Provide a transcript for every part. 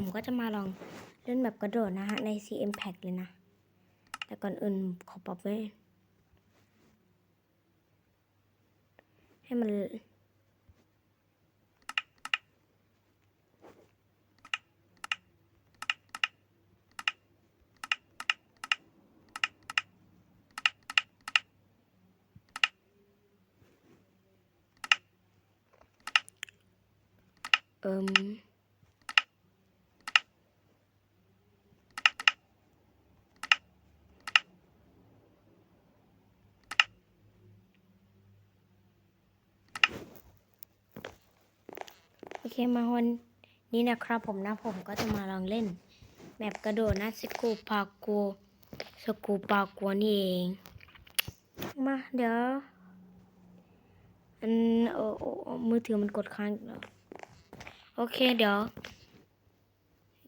ผมก็จะมาลองเล่นแบบกระโดดนะฮะ ใน CM Pack เลยนะ แต่ก่อนอื่นขอปรับไว้ ให้มันเอิม เคมาวันนี้นะครับผมนะผมก็จะมาลองเล่นแบบกระโดดนะสกูปากัวสกูปากัวนี่เอง มาเดี๋ยวอันเออเออเออมือถือมันกดค้างแล้วโอเคเดี๋ยว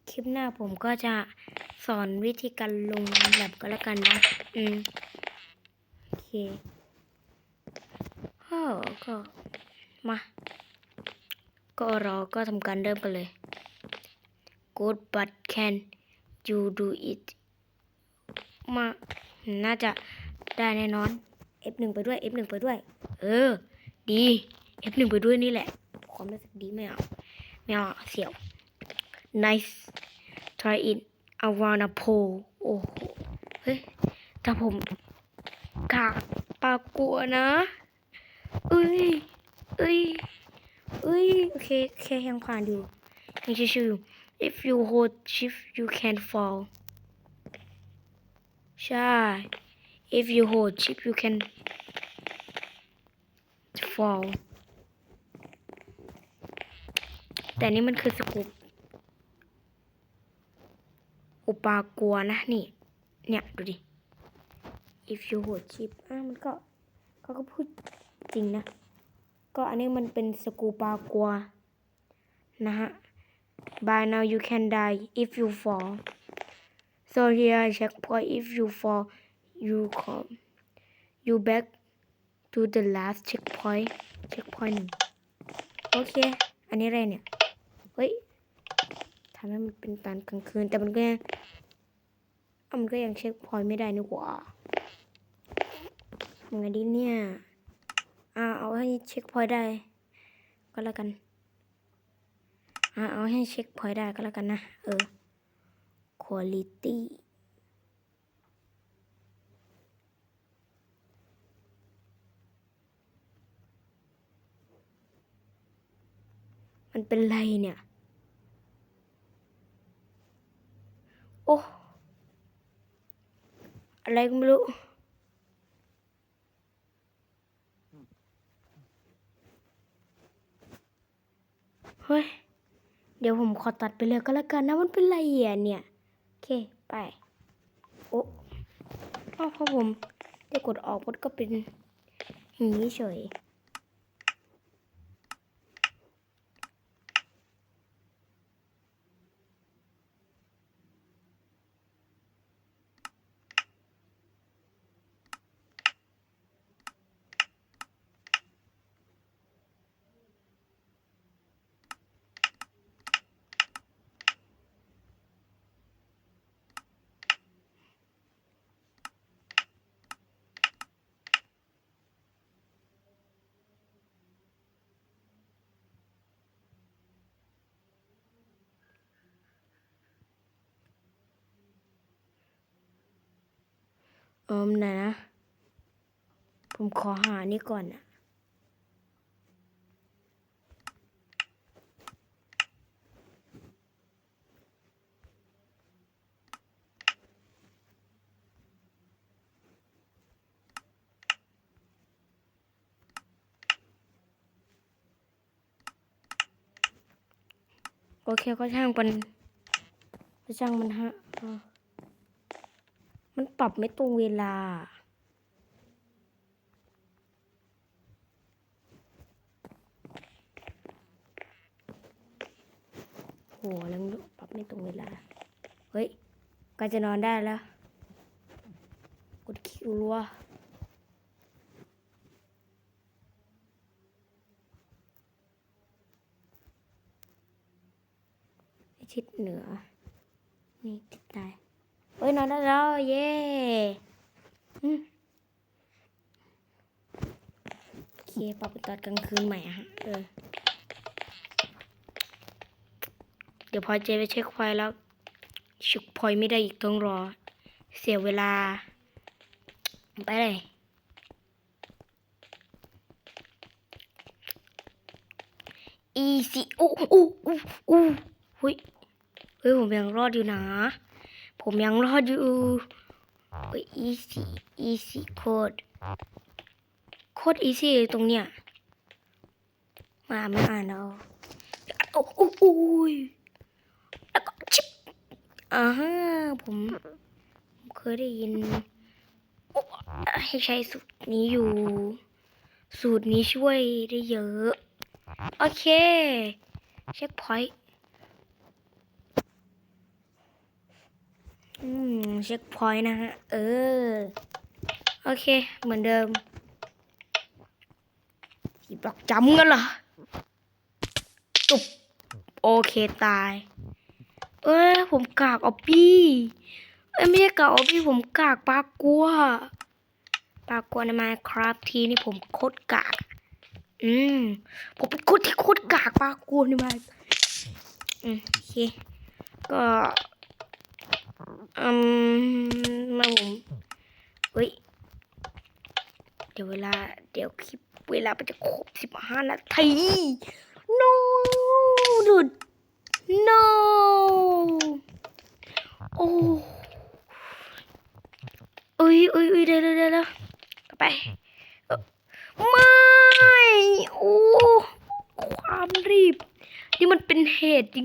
คลิปหน้าผมก็จะสอนวิธีการลงแบบก็แล้วกันนะ อืม โอเคเฮ้อก็มา ก็เราก็ทำการเริ่มกันเลย Good but can you do it มาน่าจะได้แน่นอน F1 ไปด้วย F1 ไปด้วย เออ ดี F1 ไปด้วยนี่แหละ ความรู้สึกดีไม่เอาไม่เอาเสียว nice try it I wanna pull โอ้โห เฮ้ย ถ้าผมกากปากกลัวนะ เอ้ย เอ้ย เอ้ยโอเคแค่ยังผ่านอยู่ยังชิวๆอยู่ if you hold shift you can fall ใช่ if you hold shift you can fall แต่นี่มันคือสกูปอุปากัวนะนี่ เนี่ย ดูดิ if you hold chip อะมันก็เขาก็พูดจริงนะ ก็อันนี้มันเป็นสกูปากัวนะฮะ by now you can die if you fall so here checkpoint if you fall you come you back to the last checkpoint checkpoint หนึ่งโอเค อันนี้อะไรเนี่ย เฮ้ยทำให้มันเป็นตอนกลางคืน แต่มันก็ยังอะมันก็ยังเช็คพอยต์ไม่ได้นี่หว่าทำไงดีเนี่ย อ่าเอาให้เช็คพอยได้ ก็แล้วกันอ่าเอาให้เช็คพอยได้ก็แล้วกันนะ เออ quality มันเป็นไรเนี่ย โอ้ อะไรก็ไม่รู้ เฮ้ย เดี๋ยวผมขอตัดไปเลยก็แล้วกันนะ มันเป็นไรอะเนี่ย โอเค ไป โอ้อ้าวพอผมได้กดออกมันก็เป็นอย่างนี้เฉย เอิมนะนะ ผมขอหานี่ก่อนนะโอเคก็ช่างมันก็ช่างมันฮะ มันปรับไม่ตรงเวลา โหแล้วมันปรับไม่ตรงเวลา เฮ้ยก็จะนอนได้แล้ว กดคิวรัวทิศเหนือ นี่ทิศใต้ เฮ้ยนอนได้แล้วเย้อืมโอเคปรับเป็นตอนกลางคืนใหม่ฮะเออเดี๋ยวพอเจไปเช็คไฟแล้วชุกพอยไม่ได้อีกต้องรอ เสียเวลา ไปเลยอีซีอู้อู้อู้อู้เฮ้ยเฮ้ยผมยังรอดอยู่นะ ผมยังรอดอยู่เฮ้ยอีซีอีซีโคตรโคตรอีซีตรงเนี้ย มาไม่อ่านเอาโอ้โอ้โอ้ยแล้วก็ชิบอ่าฮะผมผมเคยได้ยินให้ใช้สูตรนี้อยู่ สูตรนี้ช่วยได้เยอะ โอเค เช็คพอยต์ อืมเช็คพอยต์นะฮะ เออ โอเค เหมือนเดิมที่บล็อกจำกันเหรอจุบโอเคตาย เอ้ย ผมกากออบบี้เอ้ย ไม่ใช่กากออบบี้ผมกากปลากัวปลากัวในมาครับทีนี่ผมโคตรกาก อืม ผมเป็นคนที่โคตรกากปลากัวนี่มาอืมโอเค ก็ อืมมาผมเฮ้ย เดี๋ยวเวลา เดี๋ยวคลิปเวลามันจะครบสิบห้านาที no ดุด no โอ้เอ้ยเอ้ยเอ้ยเดี๋ยวเดี๋ยวเดี๋ยวไปเอ่อไม่ โอ้ ความรีบ นี่มันเป็นเหตุจ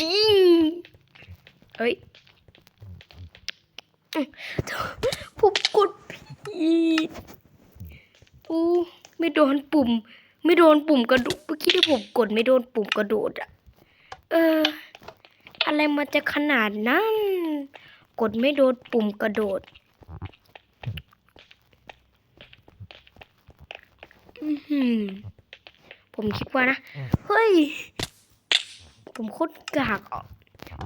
ริงๆเอ้ย ผมกดผิดโอ้ไม่โดนปุ่ม ไม่โดนปุ่มกระโดดเมื่อกี้ที่ผมกดไม่โดนปุ่มกระโดดอะเออ อะไรมันจะขนาดนั้นกดไม่โดนปุ่มกระโดดอือหือผมคิดว่านะ เฮ้ย ผมโคตรกากอะ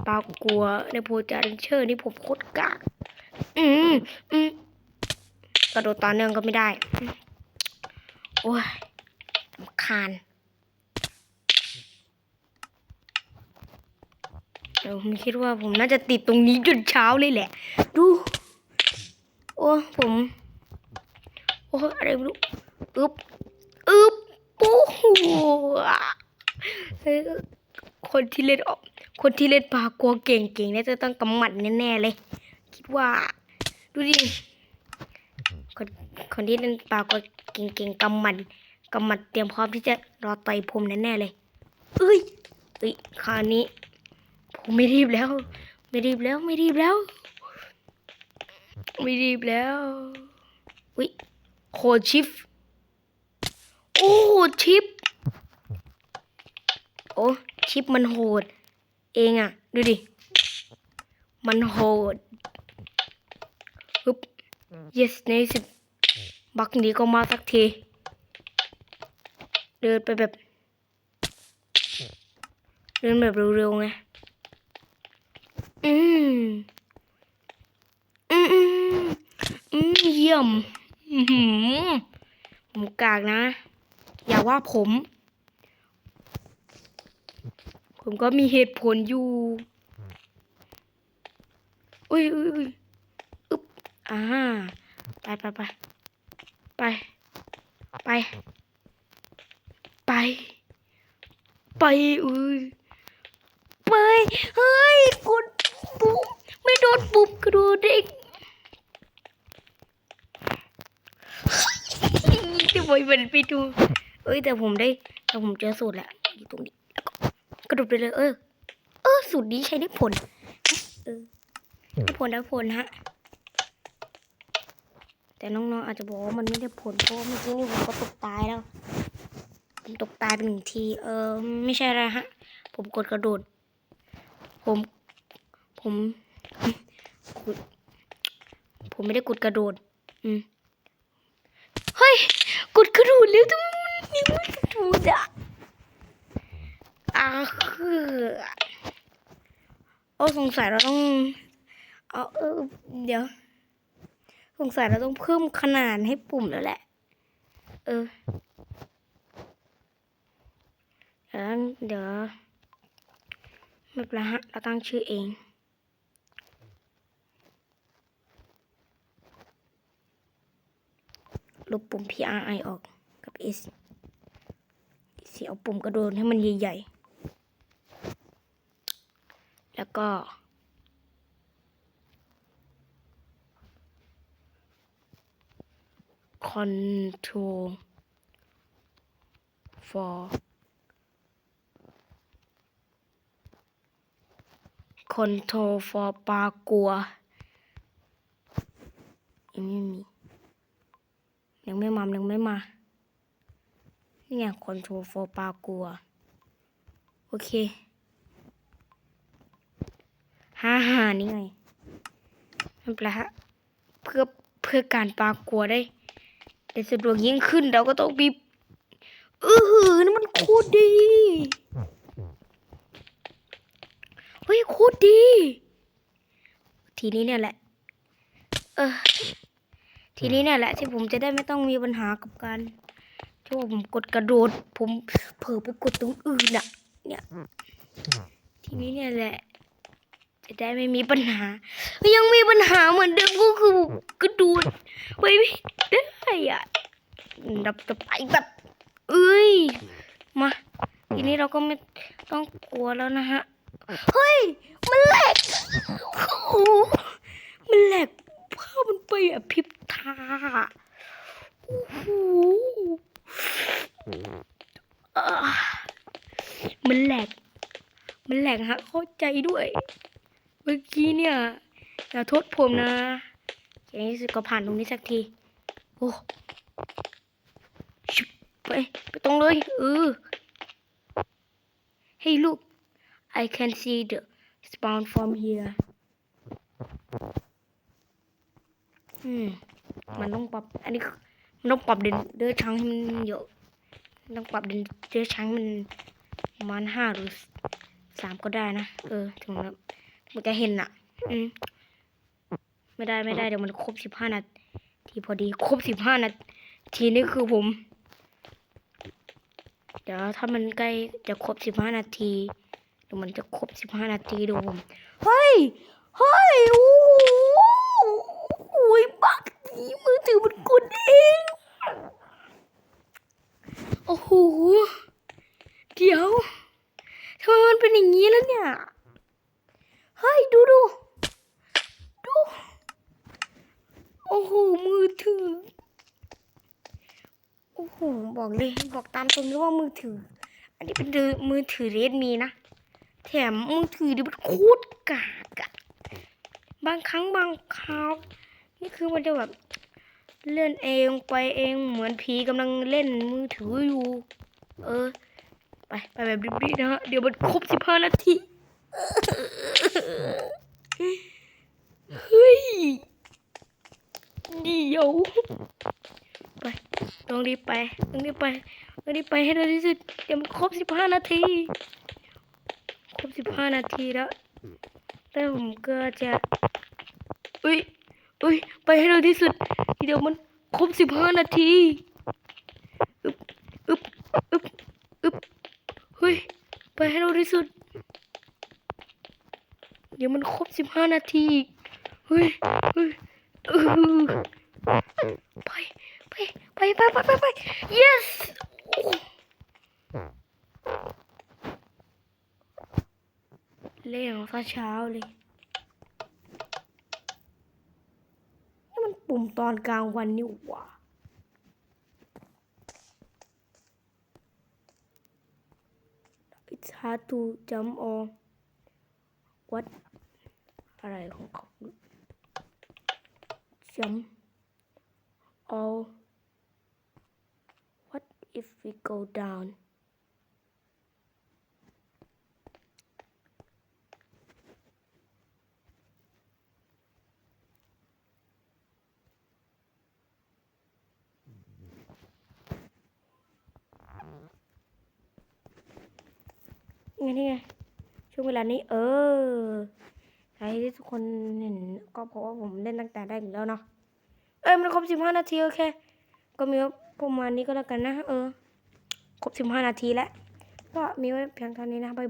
ปลากลัวในโปรจาริเชอร์นี่ผมโคตรกาก อืมอืมกระโดดต่อเนื่องก็ไม่ได้ โอ้ยรำคาญเดี๋ยวผมคิดว่าผมน่าจะติดตรงนี้จนเช้าเลยแหละ ดู โอ้ผม โอ้อะไรไม่รู้อึบอึบโอ้โหเฮ้ยคนที่เล่นออก คนที่เล่นปลากลัวเก่งๆน่าจะต้องกำหมัดแน่ๆเลย คิดว่า ดูดิ คนคนที่เล่นปลากลัวเก่งๆกำมัดกำมัดเตรียมพร้อมที่จะรอต่อยผมแน่ๆเลยเอ้ยเอ้ยคราวนี้ ผมไม่รีบแล้ว ไม่รีบแล้วไม่รีบแล้ว ไม่รีบแล้วอุ้ยโคชิฟโอ้ชิปโอ้ชิปมันโหด เองอะดูดิ มันโหด ฮึบ yes ในสิบบักนี้ก็มาสักที เดินไปแบบ เดินแบบเร็วๆไง อืม อืม อืม อืม เยี่ยม อือหือผมกากนะ อย่าว่าผม ผมก็มีเหตุผลอยู่ อุ้ยอุ้ยอย อ่า ไปไปไปไป ไป ไป ไปอุ้ยไป เฮ้ยกดปุ่มไม่โดนปุ่มกระโดดเด็กที่บอยมันไปดูเอ้ยแต่ผมได้แต่ผมเจอสูตรแล้วอยู่ตรงนี้แล้วก็กระโดดไปเลย เออ เออสูตรนี้ใช้ได้ผล เออได้ผลได้ผลฮะ แต่น้องๆอาจจะบอกว่ามันไม่ได้ผลเพราะเมื่อกี้นี่ผมก็ตกตายแล้วผมตกตายไปหนึ่งทีเออไม่ใช่อะไรฮะ ผมกดกระโดด ผม ผมกดผมไม่ได้กดกระโดด อืมเฮ้ยกดกระโดดแล้วทำไมมันนิ้วกระโดดอะอะคือโอ้สงสัยเราต้องเอาเออเดี๋ยว สงสัยเราต้องเพิ่มขนาดให้ปุ่มแล้วแหละ เออ เดี๋ยวเดี๋ยวไม่เป็นไรฮะเราตั้งชื่อเองลบปุ่ม PRI ออกกับ S เสียเอาปุ่มกระโดดให้มันใหญ่ๆ แล้วก็ control for control for ปลากัวยังไม่มียังไม่มายังไม่มา นี่ไง control for ปลากัว โอเคฮ่าฮ่านี่ไงม่เป็นไรฮะเพื่อเพื่อการปลากัวได้ ได้สะดวกยิ่งขึ้นเราก็ต้องบีบอือหือนี่มันโคตรดี เฮ้ยโคตรดี ทีนี้เนี่ยแหละ เออ ทีนี้เนี่ยแหละที่ผมจะได้ไม่ต้องมีปัญหากับการที่ผมกดกระโดด ผมเผลอไปกดตรงอื่นอะเนี่ย ทีนี้เนี่ยแหละ จะได้ไม่มีปัญหา ยังมีปัญหาเหมือนเดิมก็คือกระโดดไปไม่ได้อะดับจะไปแบบเอ้ยมาทีนี้เราก็ไม่ต้องกลัวแล้วนะฮะเฮ้ยมันแหลกโอ้โหมันแหลกภาพมันไปอะพิบตาโอ้โหอ่ามันแหลกมันแหลกฮะเข้าใจด้วย มื่อกี้เนี่ยอย่าโทษผมนะอย่างนี้สุดก็ผ่านตรงนี้สักที โอ้ชิบไปไปตรงเลยเออ Hey look I can see the spawn from here อืมมันต้องปรับ อันนี้มันต้องปรับเดินเดือช้างให้มันเยอะ ต้องปรับเดินเดือช้างมันมาณห้าหรือสามก็ได้นะ เออ ถึงแบบ มันจะเห็นอะ อืมไม่ได้ไม่ได้เดี๋ยวมันครบสิบห้านาทีพอดี ครบสิบห้านาทีนี่คือผม เดี๋ยวถ้ามันใกล้จะครบสิบห้านาทีเดี๋ยวมันจะครบสิบห้านาทีดูผมเฮ้ยเฮ้ยโอ้โหโอ้ยบักนี้มือถือมันกดเองโอ้โหเดี๋ยวทำไมมันเป็นอย่างนี้แล้วเนี่ย เฮ้ยดูดูดู โอ้โห มือถือ โอ้โห บอกเลย บอกตามตรงเลยว่ามือถือ อันนี้เป็นมือถือเรดมีนะ แถมมือถือดิมันโคตรกากอะบางครั้งบางคราวนี่คือมันจะแบบเล่นเองไปเองเหมือนผีกำลังเล่นมือถืออยู่ เออ ไป ไปแบบรีบๆนะฮะ เดี๋ยวมันครบสิบห้านาที เฮ้ยเดี๋ยวไปต้องรีบไปต้องรีบไปต้องรีบไปให้เร็วที่สุดเดี๋ยวมันครบสิบห้านาที ครบสิบห้านาทีแล้วแล้วผมก็จะอุ้ยอุ้ยไปให้เร็วที่สุด เดี๋ยวมันครบสิบห้านาทีอึบอึบอึบอึบเฮ้ยไปให้เร็วที่สุด เดี๋ยวมันครบสิบห้านาทีอีกเฮ้ยเฮ้ยเออไปไปไปไปไปไปไป yes เล่นของซะเช้าเลยนี่มันปุ่มตอนกลางวันนี่หว่า It's hard to jump on what อะไรของเขา jump all what if we go down นี่ไงนี่ไงช่วงเวลานี้ เออ ใครที่ทุกคนเห็นก็เพราะว่าผมเล่นตั้งแต่แรกแล้วเนาะ เอ้ยมันครบสิบห้านาทีโอเค ก็มีประมาณนี้ก็แล้วกันนะ เออ ครบสิบห้านาทีแล้ว ก็มีไว้เพียงเท่านี้นะบ๊าย